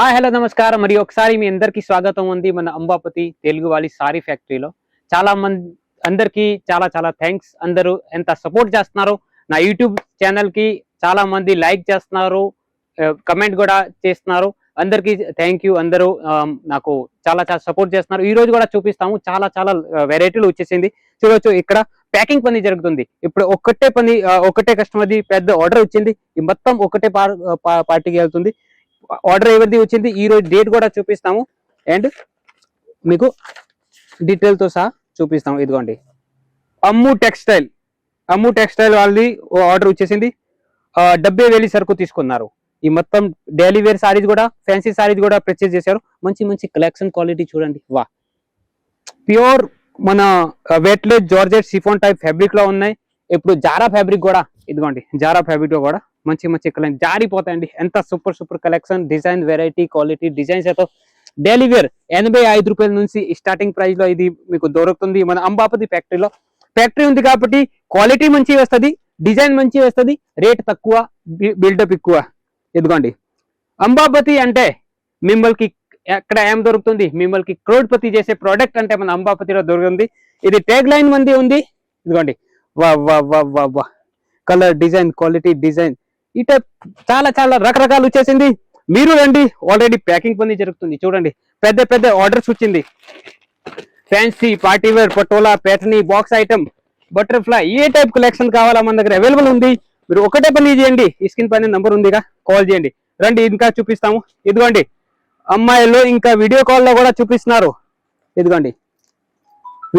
Hi hello నమస్కారం. మరి ఒకసారి మీ అందరికీ స్వాగతం ఉంది మన అంబాపతి తెలుగు వాళ్ళ సారీ ఫ్యాక్టరీలో. చాలా మంది అందరికీ చాలా చాలా థ్యాంక్స్ అందరూ ఎంత సపోర్ట్ చేస్తున్నారు? నా యూట్యూబ్ ఛానల్కి చాలా మంది లైక్ చేస్తున్నారు. కమెంట్ కూడా చేస్తున్నారు. అందరికీ థ్యాంక్ యూ అందరూ నాకు చాలా చాలా సపోర్ట్ చేస్తున్నారు. ఈ రోజు కూడా చూపిస్తాము. చాలా చాలా వెరైటీలు వచ్చేసింది. చూడొచ్చు ఇక్కడ ప్యాకింగ్ పని జరుగుతుంది. ఇప్పుడు ఒక్కటే పని ఒకటే ఒక్కటే కస్టమర్ది పెద్ద ఆర్డర్ వచ్చింది. ఈ మొత్తం ఒకటే పార్- పార్టీకి వెళ్తుంది. ఆర్డర్ ఎవరిది వచ్చింది ఈ రోజు డేట్ కూడా చూపిస్తాము. అండ్ మీకు డీటెయిల్తో సహా చూపిస్తాము. ఇదిగోండి. అమ్ము టెక్స్టైల్ అమ్ము టెక్స్టైల్ వాళ్ళది ఆర్డర్ వచ్చేసింది. డెబ్బై వేలు సరుకు తీసుకున్నారు. ఈ మొత్తం డైలీ వేర్ సారీస్ కూడా ఫ్యాన్సీ సారీస్ కూడా పర్చేస్ చేశారు. మంచి మంచి కలెక్షన్ క్వాలిటీ చూడండి. వా. ప్యూర్ మన వెట్లెస్ జార్జెట్ సిఫోన్ టైప్ ఫ్యాబ్రిక్లో ఉన్నాయి. ఇప్పుడు జారా ఫ్యాబ్రిక్ కూడా ఇదిగోండి. జారా ఫ్యాబ్రిక్లో కూడా మంచి మంచి కలెక్షన్. జారిపోతాయండి. ఎంత super super collection design variety quality designs అయితే డైలీ వేర్. ఎనభై ఐదు రూపాయల నుంచి స్టార్టింగ్ ప్రైస్లో ఇది మీకు దొరుకుతుంది. మన అంబాపతి ఫ్యాక్టరీలో. ఫ్యాక్టరీ ఉంది కాబట్టి క్వాలిటీ మంచి వస్తుంది డిజైన్ మంచి వస్తుంది రేట్ తక్కువ బిల్డప్ ఎక్కువ. ఇదిగోండి. అంబాపతి అంటే మిమ్మల్కి ఎక్కడ ఏం దొరుకుతుంది? మిమ్మల్కి క్రోడ్పతి చేసే ప్రోడక్ట్ అంటే మన అంబాపతిలో దొరుకుతుంది. ఇది ట్యాగ్ లైన్ మంది ఉంది. ఇదిగోండి. వా వా వా వా వా. Colour design quality design. ఈ టైప్ చాలా చాలా రకరకాలు వచ్చేసింది. మీరు రండి. ఆల్రెడీ ప్యాకింగ్ పని జరుగుతుంది. చూడండి. పెద్ద పెద్ద ఆర్డర్స్ వచ్చింది. Fancy party wear Patola pattern box item butterfly ఏ టైప్ కలెక్షన్ కావాలా మన దగ్గర అవైలబుల్ ఉంది. మీరు ఒకటే పని చేయండి. ఈ స్క్రీన్ పైన నంబర్ ఉందిగా కాల్ చేయండి. రండి. ఇంకా చూపిస్తాము. ఇదిగోండి. అమ్మాయిలు ఇంకా వీడియో కాల్లో కూడా చూపిస్తున్నారు. ఇదిగోండి.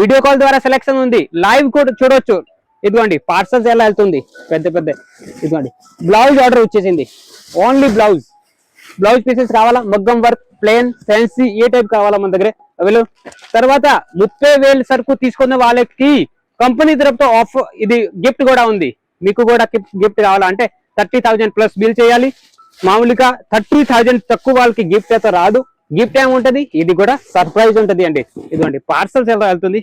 వీడియో కాల్ ద్వారా సెలెక్షన్ ఉంది. లైవ్ కూడా చూడొచ్చు. ఇదిగోండి పార్సల్స్ ఎలా వెళ్తుంది? పెద్ద పెద్ద. ఇదిగోండి బ్లౌజ్ ఆర్డర్ వచ్చేసింది. ఓన్లీ బ్లౌజ్ బ్లౌజ్ పీసెస్ కావాలా? మగ్గం వర్క్ ప్లేన్ ఫ్యాన్సీ ఏ టైప్ కావాలా మన దగ్గర? అవైలబుల్ తర్వాత ముప్పై వేలు సరుకు తీసుకున్న వాళ్ళకి కంపెనీ తరపుతో ఆఫ్ ఇది గిఫ్ట్ కూడా ఉంది. మీకు కూడా గిఫ్ట్ కావాలా అంటే థర్టీ థౌజండ్ ప్లస్ బిల్ చేయాలి. మామూలుగా థర్టీ థౌజండ్ తక్కువ వాళ్ళకి గిఫ్ట్ అయితే రాదు. గిఫ్ట్ ఏముంటది? ఇది కూడా సర్ప్రైజ్ ఉంటది అండి. ఇదిగోండి పార్సల్స్ ఎలా వెళ్తుంది?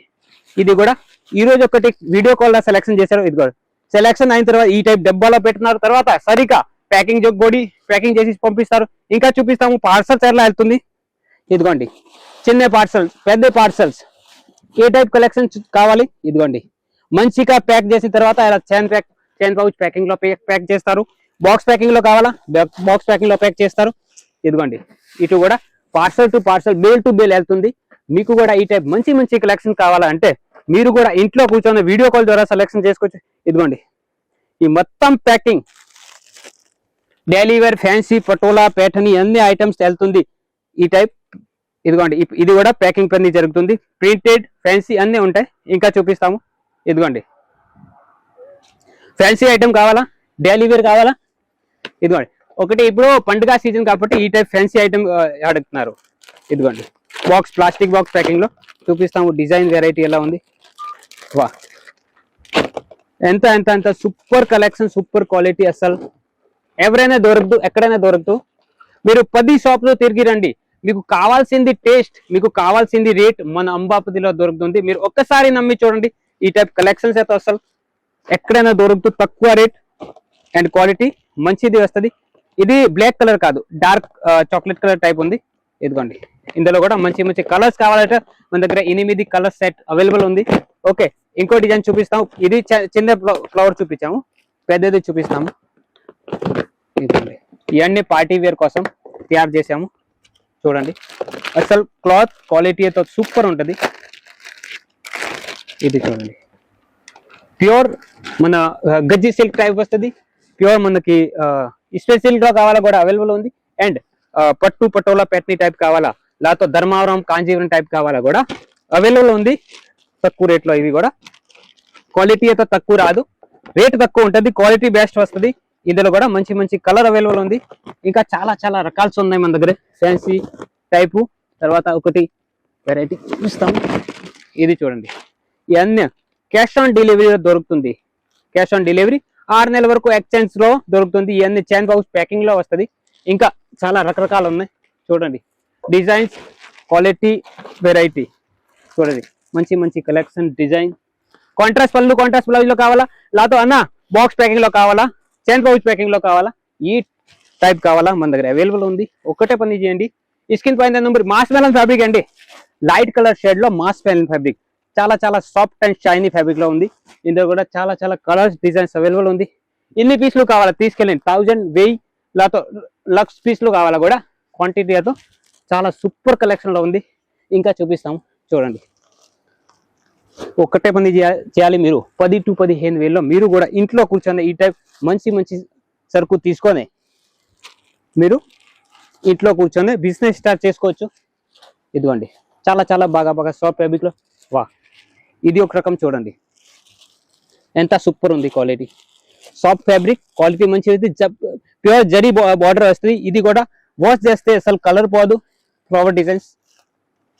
ఇది కూడా ఈ రోజు ఒకటి వీడియో కాల్లో సెలెక్షన్ చేశారు. ఇది సెలెక్షన్ అయిన తర్వాత ఈ టైప్ డబ్బాలో పెట్టినారు తర్వాత సరిగా ప్యాకింగ్ జొగ్గొడి ప్యాకింగ్ చేసి పంపిస్తారు. ఇంకా చూపిస్తాము పార్సల్స్ ఎలా వెళ్తుంది. ఇదిగోండి చిన్న పార్సల్స్ పెద్ద పార్సల్స్ ఏ టైప్ కలెక్షన్ కావాలి? ఇదిగోండి మంచిగా ప్యాక్ చేసిన తర్వాత ఇలా చైన్ ప్యాక్ చైన్ పౌచ్ ప్యాకింగ్లో ప్యాక్ చేస్తారు. బాక్స్ ప్యాకింగ్లో కావాలా? బాక్స్ ప్యాకింగ్లో ప్యాక్ చేస్తారు. ఇదిగోండి ఇటు కూడా parcel to parcel bale to bale వెళ్తుంది. మీకు కూడా ఈ టైప్ మంచి మంచి కలెక్షన్ కావాలంటే మీరు కూడా ఇంట్లో కూర్చొని వీడియో కాల్ ద్వారా సెలెక్షన్ చేసుకోవచ్చు. ఇదిగోండి. ఈ మొత్తం packing daily wear fancy Patola pattern అన్ని ఐటమ్స్ వెళ్తుంది ఈ టైప్ ఇదిగోండి. ఇది కూడా ప్యాకింగ్ పని జరుగుతుంది. ప్రింటెడ్ ఫ్యాన్సీ అన్నీ ఉంటాయి. ఇంకా చూపిస్తాము. ఇదిగోండి. ఫ్యాన్సీ ఐటమ్ కావాలా? డైలీ వేర్ కావాలా? ఇదిగోండి. ఒకటి ఇప్పుడు పండుగ సీజన్ కాబట్టి ఈ టైప్ ఫ్యాన్సీ ఐటమ్ అడుగుతున్నారు. ఇదిగోండి. బాక్స్ ప్లాస్టిక్ బాక్స్ ప్యాకింగ్లో చూపిస్తాము. డిజైన్ వెరైటీ ఎలా ఉంది? వా. ఎంత ఎంత ఎంత? సూపర్ కలెక్షన్ సూపర్ క్వాలిటీ అసలు. ఎవరైనా దొరకదు ఎక్కడైనా దొరకదు. మీరు పది షాప్లో తిరిగి రండి. మీకు కావాల్సింది టేస్ట్ మీకు కావాల్సింది రేట్ మన అంబాపతిలో దొరుకుతుంది. మీరు ఒక్కసారి నమ్మి చూడండి ఈ టైప్ కలెక్షన్స్ అయితే అసలు ఎక్కడైనా దొరుకుతూ తక్కువ రేట్ అండ్ క్వాలిటీ మంచిది వస్తుంది. ఇది బ్లాక్ కలర్ కాదు డార్క్ చాక్లెట్ కలర్ టైప్ ఉంది. ఇదిగోండి. ఇందులో కూడా మంచి మంచి కలర్స్ కావాలంటే మన దగ్గర ఎనిమిది కలర్ సెట్ అవైలబుల్ ఉంది. ఓకే ఇంకో డిజైన్ చూపిస్తాం. ఇది చిన్న ఫ్లవర్ చూపించాము. పెద్దది చూపిస్తాము. ఇవన్నీ పార్టీ వేర్ కోసం తయారు చేసాము చూడండి. అసలు క్లాత్ క్వాలిటీ అయితే సూపర్ ఉంటుంది. ఇది చూడండి. ప్యూర్ మన గజ్జి సిల్క్ టైప్ వస్తుంది. ప్యూర్ మనకి స్పెషల్గా కావాలా కూడా అవైలబుల్ ఉంది. అండ్ పట్టు పటోలా పెట్ని టైప్ కావాలా? లేకపోతే ధర్మవరం కాంజీవరం టైప్ కావాలా కూడా అవైలబుల్ ఉంది. తక్కువ రేట్లో ఇవి కూడా. క్వాలిటీ అయితే తక్కువ రాదు. రేట్ తక్కువ ఉంటుంది క్వాలిటీ బెస్ట్ వస్తుంది. ఇందులో కూడా మంచి మంచి కలర్ అవైలబుల్ ఉంది. ఇంకా చాలా చాలా రకాల్స్ ఉన్నాయి మన దగ్గర. ఫ్యాన్సీ టైపు తర్వాత ఒకటి వెరైటీ చూస్తాం ఇది చూడండి. ఇవన్నీ క్యాష్ ఆన్ డెలివరీ దొరుకుతుంది. క్యాష్ ఆన్ డెలివరీ ఆరు నెలల వరకు ఎక్స్చేంజ్లో దొరుకుతుంది. ఇవన్నీ చైన్ బాక్స్ ప్యాకింగ్లో వస్తుంది. ఇంకా చాలా రకరకాలు ఉన్నాయి. చూడండి. డిజైన్స్ క్వాలిటీ వెరైటీ చూడండి. మంచి మంచి కలెక్షన్ డిజైన్. కాంట్రాస్ట్ పళ్ళు కాంట్రాస్ట్ బ్లౌజ్లో కావాలా? లేకపోతే అన్న బాక్స్ ప్యాకింగ్లో కావాలా? చైన్ పౌచ్ ప్యాకింగ్లో కావాలా? ఈ టైప్ కావాలా? మన దగ్గర అవైలబుల్ ఉంది. ఒకటే పని చేయండి. స్కిన్ పైన నెంబర్ మాస్ మెలన్ ఫ్యాబ్రిక్ అండి. లైట్ కలర్ షేడ్లో మాస్ మెలన్ ఫ్యాబ్రిక్ చాలా చాలా సాఫ్ట్ అండ్ షైనీ ఫ్యాబ్రిక్లో ఉంది. ఇందులో కూడా చాలా చాలా కలర్స్ డిజైన్స్ అవైలబుల్ ఉంది. ఎన్ని పీసులు కావాలా? తీసుకెళ్ళండి. థౌజండ్ వెయ్యి లాతో లక్స్ పీసులు కావాలా కూడా? క్వాంటిటీ అయితే చాలా సూపర్ కలెక్షన్లో ఉంది. ఇంకా చూపిస్తాము. చూడండి. ఒక్కటే పని చేయాలి మీరు. పది టు పదిహేను వేలలో మీరు కూడా ఇంట్లో కూర్చొని ఈ టైప్ మంచి మంచి సరుకు తీసుకొని మీరు ఇంట్లో కూర్చొని బిజినెస్ స్టార్ట్ చేసుకోవచ్చు. ఇదిగోండి. చాలా చాలా బాగా బాగా సాఫ్ట్ ఫ్యాబ్రిక్లో వా. ఇది ఒక రకం చూడండి. ఎంత సూపర్ ఉంది క్వాలిటీ. సాఫ్ట్ ఫ్యాబ్రిక్ క్వాలిటీ మంచిది. ప్యూర్ జరీ బార్డర్ వస్తుంది. ఇది కూడా వాష్ చేస్తే అసలు కలర్ పోదు. ఫ్లవర్ డిజైన్స్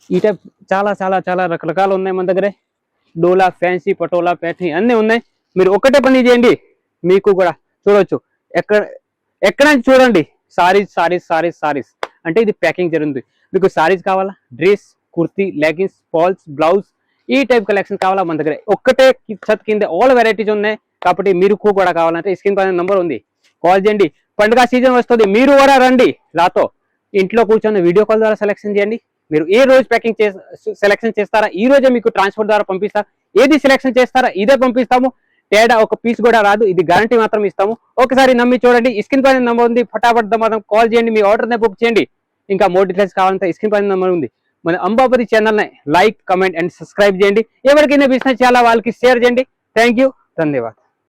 ఈ టైప్ చాలా చాలా చాలా రకరకాలు ఉన్నాయి మన దగ్గర. డోలా ఫ్యాన్సీ పటోలా ప్యాటర్న్ అన్నీ ఉన్నాయి. మీరు ఒక్కటే పని చేయండి. మీకు కూడా చూడవచ్చు ఎక్కడ ఎక్కడ చూడండి? సారీస్ సారీస్ సారీస్ సారీస్. అంటే ఇది ప్యాకింగ్ జరుగుతుంది మీకు సారీస్ కావాలా? Dress kurti leggings falls blouse ఈ టైప్ కలెక్షన్ కావాలా మన దగ్గర? ఒక్కటే చత్ కింద ఆల్ వెరైటీస్ ఉన్నాయి. కాబట్టి మీరు కూడా కావాలంటే స్క్రీన్ పైన నెంబర్ ఉంది. కాల్ చేయండి. పండుగ సీజన్ వస్తుంది. మీరు కూడా రండి. రాతో. ఇంట్లో కూర్చొని వీడియో కాల్ ద్వారా సెలెక్షన్ చేయండి. మీరు ఏ రోజు ప్యాకింగ్ చే సెలెక్షన్ చేస్తారా? ఈ రోజే మీకు ట్రాన్స్పోర్ట్ ద్వారా పంపిస్తా. ఏది సెలెక్షన్ చేస్తారా ఇదే పంపిస్తాము. తేడా ఒక పీస్ కూడా రాదు. ఇది గ్యారంటీ మాత్రం ఇస్తాము. ఒకసారి నమ్మి చూడండి. స్క్రీన్ పైన నెంబర్ ఉంది. ఫటాఫట్ మాత్రం కాల్ చేయండి. మీ ఆర్డర్ బుక్ చేయండి. ఇంకా మోర్ డీటెయిల్స్ కావాలంటే స్క్రీన్ పైన నెంబర్ ఉంది. మన అంబాపతి ఛానల్ని లైక్ కమెంట్ అండ్ సబ్స్క్రైబ్ చేయండి. ఎవరికైనా బిజినెస్ చేయాలా వాళ్ళకి షేర్ చేయండి. థ్యాంక్ యూ ధన్యవాదాలు.